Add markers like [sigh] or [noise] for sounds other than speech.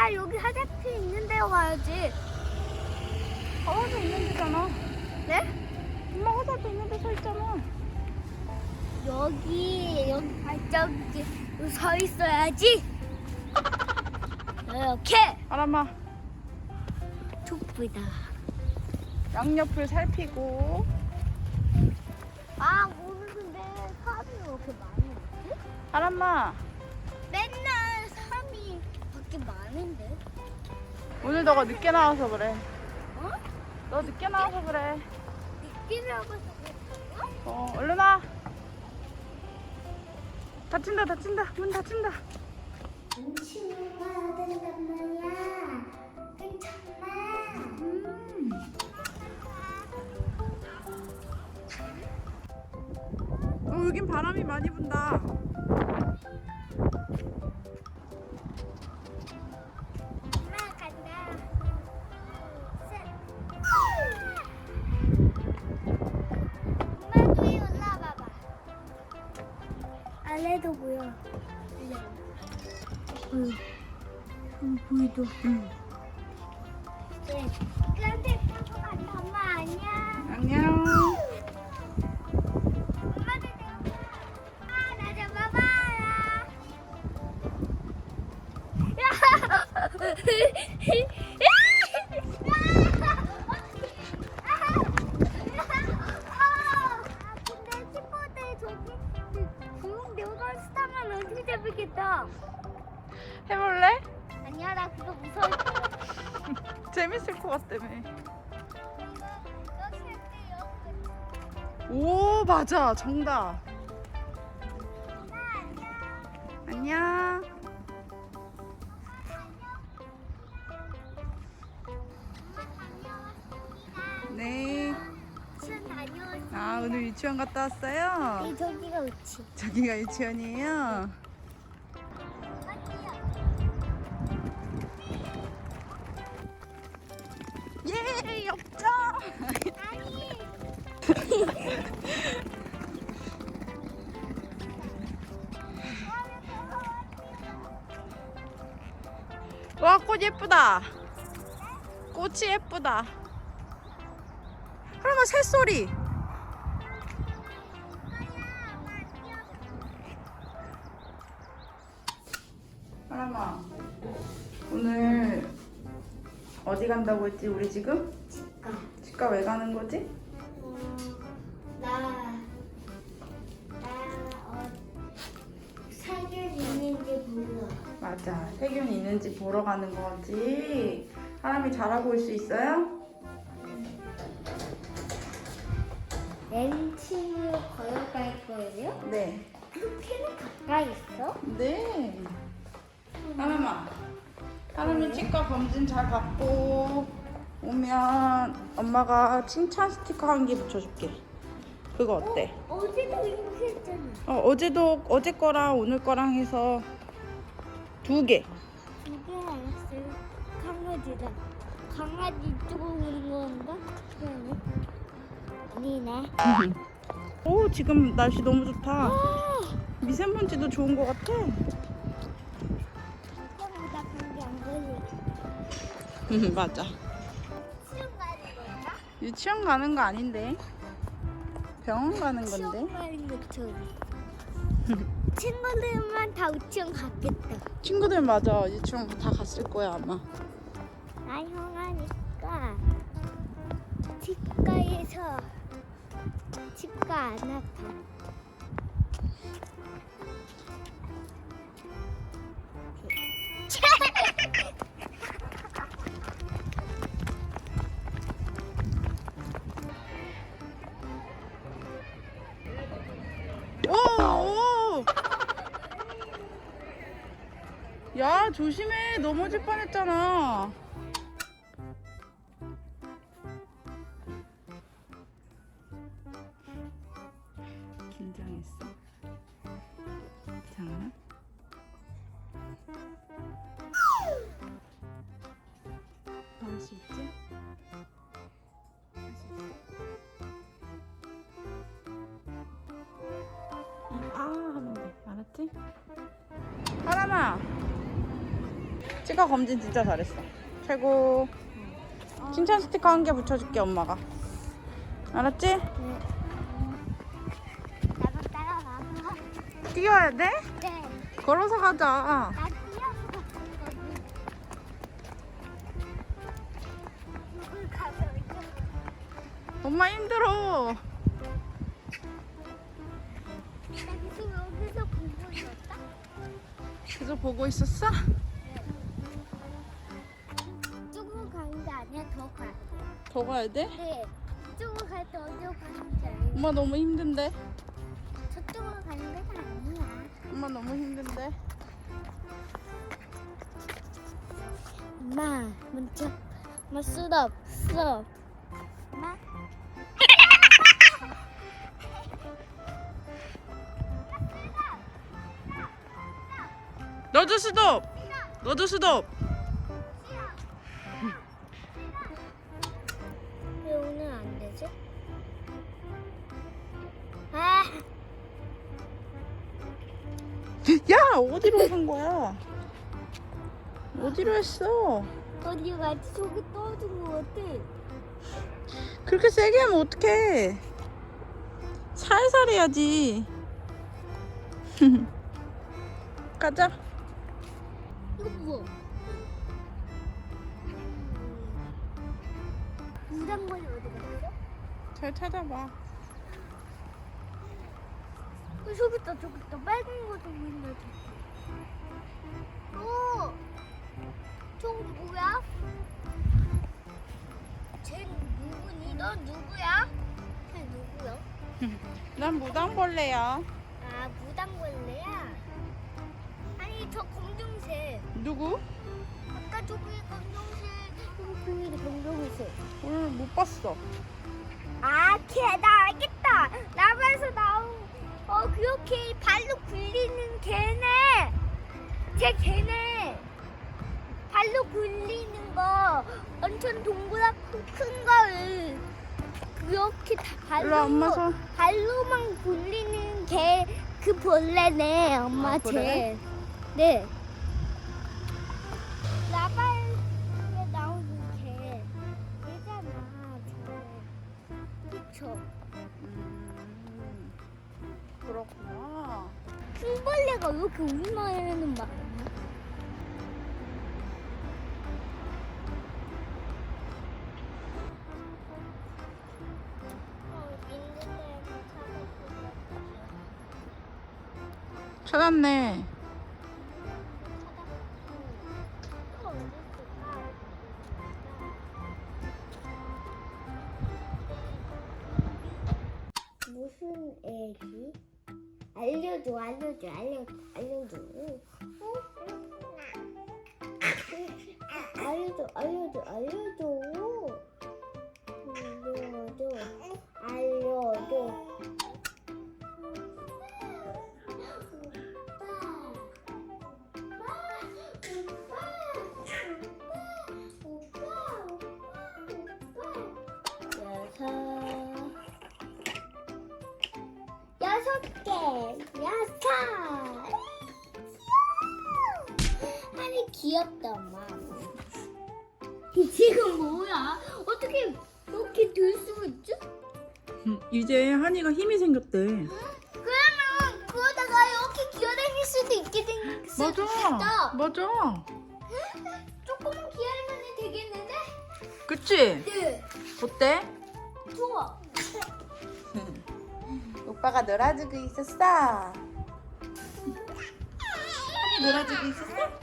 아 여기 화장실 있는 데 가야지. 화살표 있는 데잖아. 네? 엄마 화살표 있는 데 서 있잖아. 여기 여기 발자국이 서 있어야지. 이렇게 아람아, 촛불다. 양옆을 살피고. 아 오늘 근데 사람이 왜 이렇게 많이? 아람아, 많은데. 오늘 너가 늦게 나와서 그래. 어? 너 늦게 나와서 그래. 느끼라고 해서 그랬어요? 어, 얼른 와. 다친다, 다친다. 문 다친다. 친구가 된단 말이야. 괜찮아. 음. 어, 여긴 바람이 많이 분다. 아래도 보여. 응. 응, 보이도. 응. 잡을겠다. 해볼래? 아니야 나 그거 거야. [laughs] 재밌을 것 같다며. 오, 맞아. 정답. 안녕. 네. 아, 오늘 유치원 갔다 왔어요? 이 저기가 우치. 저기가 유치원이에요? [laughs] 역전! 아니. [laughs] 와, 꽃 예쁘다. 꽃이 예쁘다. 할아마 새소리. 할아 간다고 했지, 우리 지금? 치과. 치과 왜 가는 거지? 어, 나, 나, 어, 살균 있는지 몰라. 맞아. 세균이 있는지 보러 가는 거지. 사람이 잘하고 올 수 있어요? 렌치로 걸어갈 거예요? 네. 그렇게는 가까이 있어? 네. 하나는 치과 검진 잘 받고 오면 엄마가 칭찬 스티커 한 개 붙여줄게. 그거 어때? 어, 어제도 이렇게 했잖아. 어, 어제도 어제 거랑 오늘 거랑 해서 두 개. 두 개 알았어요. 강아지다. 강아지 쪽으로? 그러네. 아니네. 오 지금 날씨 너무 좋다. 아, 미세먼지도 좋은 것 같아. 맞아. 수영 가는 건가? 유치원 가는 거 아닌데. 병원 가는 건데. 가는 것처럼. 친구들만 다 우치원 갔겠다. 친구들 맞아. 유치원 다 갔을 거야 아마. 나 형아니까 치과에서 치과 안 아파. 야 조심해 넘어질 뻔했잖아. 긴장했어. 자. 할수 있지? 아 하면 돼 알았지? 하람아 치과 검진 진짜 잘했어. 최고. 칭찬 스티커 한 개 붙여줄게 엄마가. 알았지? 나도 따라가. 뛰어야 돼? 네. 걸어서 가자. 나 뛰어서 누굴 가서 이제 엄마 힘들어. 나 여기서. 계속 보고 있었어? 더 가야 돼? 네. 이쪽으로 갈 때 어디로 가는지 알고 엄마 너무 힘든데. 저쪽으로 가는 건 아니야. 엄마 너무 힘든데. 엄마 먼저 엄마 수업 수업 엄마 너도 스톱. 너도 스톱. 야 어디로 간 거야? 어디로 했어? 가지? 저기 떨어진 거 같아. 그렇게 세게 하면 어떡해? 살살 해야지. [laughs] 가자. 이거 뭐? 무당벌이 어디 갔어? 잘 찾아봐. 어, 저기 있다 저기 있다 빨간 거 저기 있네 어 저건 뭐야? 쟤 누구니? 넌 누구야? 쟤 누구야? [laughs] 난 무당벌레야. 아 무당벌레야? 아니 저 검정색 누구? 아까 저기 검정색 저기 검정색 오늘 못 봤어. 아, 걔, 나 알겠다. 나무에서 나온, 어, 그렇게 발로 굴리는 걔네. 쟤 걔네. 발로 굴리는 거, 엄청 동그랗고 큰 거를, 그렇게 다 일로 와, 엄마 발로, 손. 발로만 굴리는 걔, 그 벌레네, 엄마 아, 쟤. 그래? 네. 나발에 나오는 걔. 걔잖아, 저. 그쵸? 벌레가 왜 이렇게 우리나라에는 많아? 찾았네. 알려줘, 알려줘, 알려줘, 알려줘. 어? 알려줘, 알려줘, 알려줘. 알려줘, 엄마 지금 뭐야 어떻게 이렇게 들 수가 있지? 이제 한이가 힘이 생겼대. 그러면 그러다가 이렇게 기어다닐 수도 있게 된 수도 있다 맞아. [laughs] 조금만 기다리면 되겠는데? 그치? 네 어때? 좋아 오빠가 놀아주고 있었어. 한이 [laughs] 놀아주고 있었어?